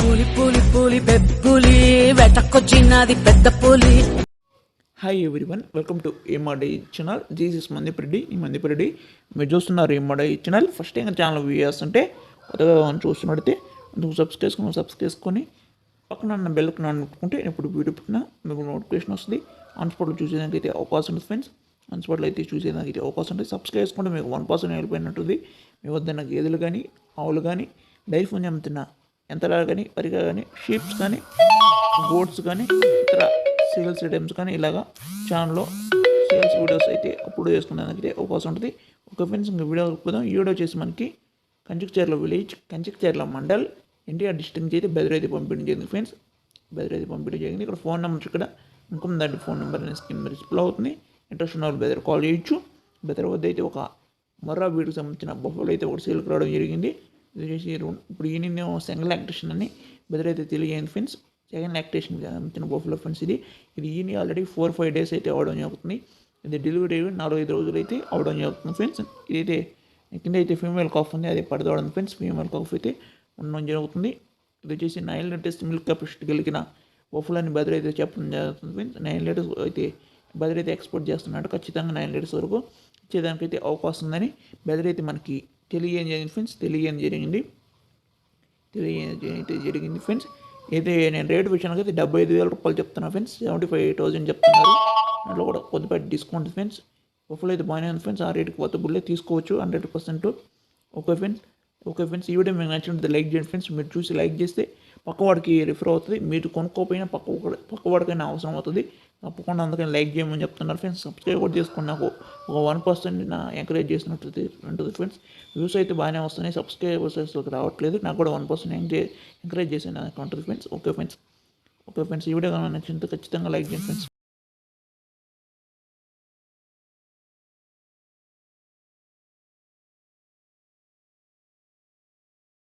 పులి పులి పులి బెబ్బులి వెటకొచ్చినది పెద్ద పులి. హాయ్ ఎవ్రీవన్ వెల్కమ్ టు ఏమాడే ఛానల్ దిస్ ఇస్ మందిపరెడ్డి ఈ మందిపరెడ్డి మీరు చూస్తున్నారు ఏమాడే ఛానల్ ఫస్ట్ ఇంకా ఛానల్ వ్యూ చేస్తుంటే కొత్తగా చూస్తున్నట్టయితే అందుకు సబ్స్క్రైబ్ చేసుకుని సబ్స్క్రైబ్ చేసుకొని పక్కన ఉన్న బెల్కి నొక్కుంటే ఇప్పుడు వీడియో పెట్టినా మీకు నోటిఫికేషన్ వస్తుంది. ఆన్ స్పాట్లో చూసేదానికి అయితే అవకాశం ఉంది ఫ్రెండ్స్ ఆన్ స్పాట్లో అయితే చూసేదానికి అయితే అవకాశం ఉంటుంది సబ్స్క్రైబ్ చేసుకుంటే మీకు వన్ పర్సెంట్ వెళ్ళిపోయినట్టుంది మీ వద్ద నాకు గేదెలు కానీ ఆవులు కానీ డైరీ ఫోన్ చెప్తున్నా యంత్రాలు కానీ వరిగా కానీ షీప్స్ కానీ గోడ్స్ కానీ ఇతర సేల్స్ ఐటమ్స్ కానీ ఇలాగా ఛానల్లో సేల్స్ వీడియోస్ అయితే అప్లోడ్ చేసుకునేందుకు అవకాశం ఉంటుంది. ఒక ఫ్రెండ్స్ ఇంకా వీడియో పోదాం. ఈ వీడియో వచ్చేసి మనకి Kanchikacherla village Kanchikacherla mandal NTR district నుంచి అయితే బెదరైతే పంపిణీ జరిగింది ఫ్రెండ్స్. బెదరైతే పంపిణీ జరిగింది. ఇక్కడ ఫోన్ నెంబర్ ఇక్కడ ఇంకొందండి ఫోన్ నెంబర్ అనే స్కీమ్ డిస్ప్లే అవుతుంది. ఇంట్రెస్ట్ ఉన్న వాళ్ళు బెదర్ కాల్ చేయొచ్చు. బెదర్ వద్ద అయితే ఒక మర్రా వీడికి సంబంధించిన బఫోలు అయితే ఒక సేల్కి రావడం జరిగింది. ఇది ఇప్పుడు ఈ నేను సెకండ్ లాక్టేషన్ అని బెదరైతే అయితే తెలియజేయండి ఫ్రెండ్స్ సెకండ్ లాక్టేషన్ సంబంధించిన బఫోలో ఫ్రెండ్స్ ఇది. ఇది ఈయన ఆల్రెడీ ఫోర్ ఫైవ్ డేస్ అయితే అవడం జరుగుతుంది. ఇది డెలివరీ నాలుగు ఐదు రోజులు అయితే అవడం జరుగుతుంది ఫ్రెండ్స్ ఇదైతే కింద అయితే ఫీమేల్ కాఫ్ ఉంది. అది పడదవడం ఫ్రెండ్స్ ఫీమేల్ కాఫ్ అయితే ఉండడం జరుగుతుంది. ఇది వచ్చేసి నైన్ లీటర్స్ మిల్క్ కెపాసిటీ కలిగిన బొఫ్లని బెదర్ అయితే చెప్పడం జరుగుతుంది ఫ్రెండ్స్ నైన్ లీటర్స్ అయితే బెదర్ అయితే ఎక్స్పోర్ట్ చేస్తున్నాడు ఖచ్చితంగా నైన్ లీటర్స్ వరకు ఇచ్చేదానికైతే అవకాశం ఉందని బెదర్ అయితే మనకి తెలియని జరిగింది ఫ్రెండ్స్ తెలియజేయడం జరిగింది. తెలియజేయడం అయితే జరిగింది ఫ్రెండ్స్ అయితే నేను రేట్ విషయానికి అయితే డెబ్బై ఐదు వేల రూపాయలు చెప్తున్నాను ఫ్రెండ్స్ సెవెంటీ ఫైవ్ థౌసండ్ చెప్తున్నారు. దాంట్లో కూడా కొద్దిపాటి డిస్కౌంట్ ఫ్రెండ్స్ బఫుల్ అయితే బాగానే ఉంది ఫ్రెండ్స్ ఆ రేటుకి కొత్త బుల్లే తీసుకోవచ్చు hundred percent okay friends okay friends ఈ వీడియో మీకు నచ్చినట్టు లైక్ చేయండి ఫ్రెండ్స్ మీరు చూసి లైక్ చేస్తే పక్కవాడికి రిఫర్ అవుతుంది. మీరు కొనుక్కోపోయినా పక్క పక్కవాడికైనా అవసరం అవుతుంది. తప్పకుండా అందుకని లైక్ చేయమని చెప్తున్నారు ఫ్రెండ్స్. సబ్స్క్రైబ్ కూడా చేసుకుని నాకు. ఒక వన్ పర్సెంట్ నా ఎంకరేజ్ చేసినట్టు ఉంటుంది ఫ్రెండ్స్. వ్యూస్ అయితే బాగానే వస్తున్నాయి. సబ్స్క్రైబర్స్లోకి రావట్లేదు. నాకు కూడా వన్ పర్సెంట్ ఎంకరేజ్ చేసిన నాకు ఉంటుంది friends. Okay friends okay friends ఈ వీడియో కానీ నచ్చింది ఖచ్చితంగా లైక్ చేయండి ఫ్రెండ్స్.